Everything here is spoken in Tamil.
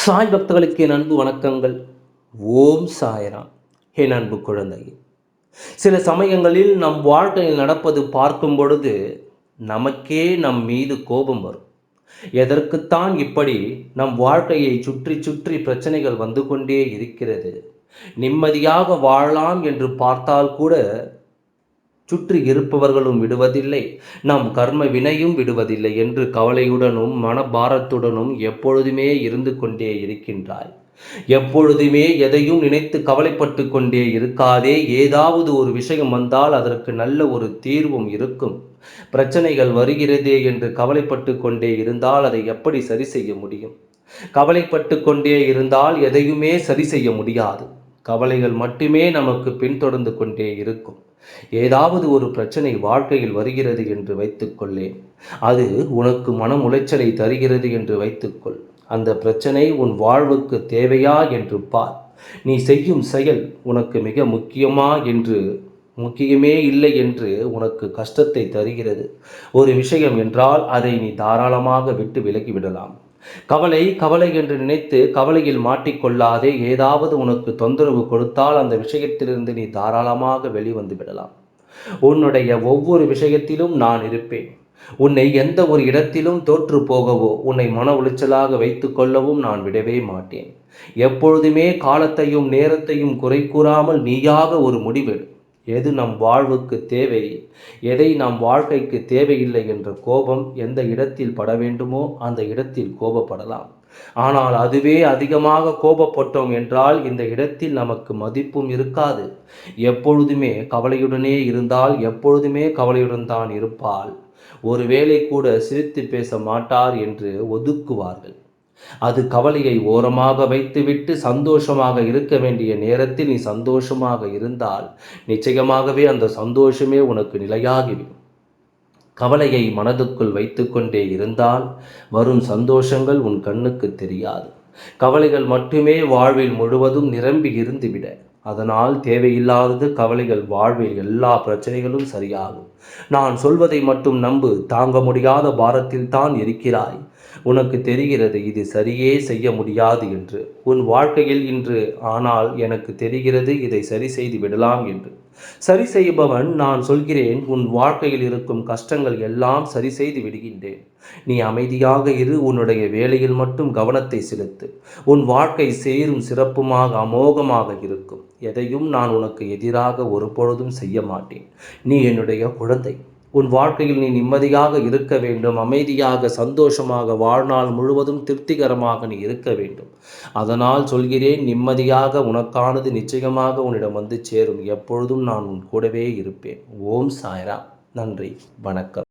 சாய் பக்தர்களுக்கு என் அன்பு வணக்கங்கள். ஓம் சாயராம். என் அன்பு குழந்தை சில சமயங்களில் நம் வாழ்க்கையில் நடப்பது பார்க்கும் பொழுது நமக்கே நம் மீது கோபம் வரும். எதற்குத்தான் இப்படி நம் வாழ்க்கையை சுற்றி சுற்றி பிரச்சனைகள் வந்து கொண்டே இருக்கிறது. நிம்மதியாக வாழலாம் என்று பார்த்தால் கூட சுற்றி இருப்பவர்களும் விடுவதில்லை. நாம் கர்ம வினையும் விடுவதில்லை என்று கவலையுடனும் மனபாரத்துடனும் எப்பொழுதுமே இருந்து கொண்டே இருக்கின்றாய். எப்பொழுதுமே எதையும் நினைத்து கவலைப்பட்டு கொண்டே இருக்காதே. ஏதாவது ஒரு விஷயம் வந்தால் அதற்கு நல்ல ஒரு தீர்வும் இருக்கும். பிரச்சனைகள் வருகிறதே என்று கவலைப்பட்டு கொண்டே இருந்தால் அதை எப்படி சரி செய்ய முடியும்? கவலைப்பட்டு கொண்டே இருந்தால் எதையுமே சரி செய்ய முடியாது. கவலைகள் மட்டுமே நமக்கு பின்தொடர்ந்து கொண்டே இருக்கும். ஏதாவது ஒரு பிரச்சனை வாழ்க்கையில் வருகிறது என்று வைத்துக்கொள்ளேன். அது உனக்கு மன உளைச்சலை தருகிறது என்று வைத்துக்கொள். அந்த பிரச்சனை உன் வாழ்வுக்கு தேவையா என்று பார். நீ செய்யும் செயல் உனக்கு மிக முக்கியமா என்று முக்கியமே இல்லை என்று உனக்கு கஷ்டத்தை தருகிறது. ஒரு விஷயம் என்றால் அதை நீ தாராளமாக விட்டு விலகிவிடலாம் கவலை கவலை என்று நினைத்து கவலையில் மாட்டிக்கொள்ளாதே ஏதாவது உனக்கு தொந்தரவு கொடுத்தால் அந்த விஷயத்திலிருந்து நீ தாராளமாக வெளிவந்து விடலாம் உன்னுடைய ஒவ்வொரு விஷயத்திலும் நான் இருப்பேன். உன்னை எந்த ஒரு இடத்திலும் தோற்று போகவோ உன்னை மன உளைச்சலாக வைத்துக்கொள்ளவும் நான் விடவே மாட்டேன். எப்பொழுதுமே காலத்தையும் நேரத்தையும் குறை கூறாமல் நீயாக ஒரு முடிவெடு எது நம் வாழ்வுக்கு தேவை? எதை நம் வாழ்க்கைக்கு தேவையில்லை என்ற கோபம் எந்த இடத்தில் பட வேண்டுமோ அந்த இடத்தில் கோபப்படலாம். ஆனால் அதுவே அதிகமாக கோபப்பட்டோம் என்றால் இந்த இடத்தில் நமக்கு மதிப்பும் இருக்காது. எப்பொழுதுமே கவலையுடனே இருந்தால் எப்பொழுதுமே கவலையுடன் தான் இருப்பாள். ஒருவேளை கூட சிரித்து பேச மாட்டார் என்று ஒதுக்குவார்கள். அது கவலையை ஓரமாக வைத்துவிட்டு சந்தோஷமாக இருக்க வேண்டிய நேரத்தில் நீ சந்தோஷமாக இருந்தால் நிச்சயமாகவே அந்த சந்தோஷமே உனக்கு நிலையாகிவிடும். கவலையை மனதுக்குள் வைத்துக்கொண்டே இருந்தால் வரும் சந்தோஷங்கள் உன் கண்ணுக்கு தெரியாது. கவலைகள் மட்டுமே வாழ்வில் முழுவதும் நிரம்பி இருந்துவிட. அதனால் தேவையில்லாதது கவலைகள் வாழ்வில் எல்லா பிரச்சனைகளும் சரியாகும். நான் சொல்வதை மட்டும் நம்பு தாங்க முடியாத பாரத்தில் தான் இருக்கிறாய். உனக்கு தெரிகிறது இது சரியே செய்ய முடியாது என்று. உன் வாழ்க்கையில் இன்று ஆனால் எனக்கு தெரிகிறது இதை சரி செய்து விடலாம் என்று. சரி செய்பவன் நான் சொல்கிறேன் உன் வாழ்க்கையில் இருக்கும் கஷ்டங்கள் எல்லாம் சரி செய்து விடுகின்றேன். நீ அமைதியாக இரு உன்னுடைய வேலையில் மட்டும் கவனத்தை செலுத்து. உன் வாழ்க்கை சேரும் சிறப்புமாக அமோகமாக இருக்கும். எதையும் நான் உனக்கு எதிராக ஒரு பொழுதும் செய்ய மாட்டேன். நீ என்னுடைய குழந்தை. உன் வாழ்க்கையில் நீ நிம்மதியாக இருக்க வேண்டும் அமைதியாக சந்தோஷமாக வாழ்நாள் முழுவதும் திருப்திகரமாக நீ இருக்க வேண்டும். அதனால் சொல்கிறேன் நிம்மதியாக உனக்கானது நிச்சயமாக உன்னிடம் வந்து சேரும். எப்பொழுதும் நான் உன் கூடவே இருப்பேன். ஓம் சாய்ரா. நன்றி. வணக்கம்.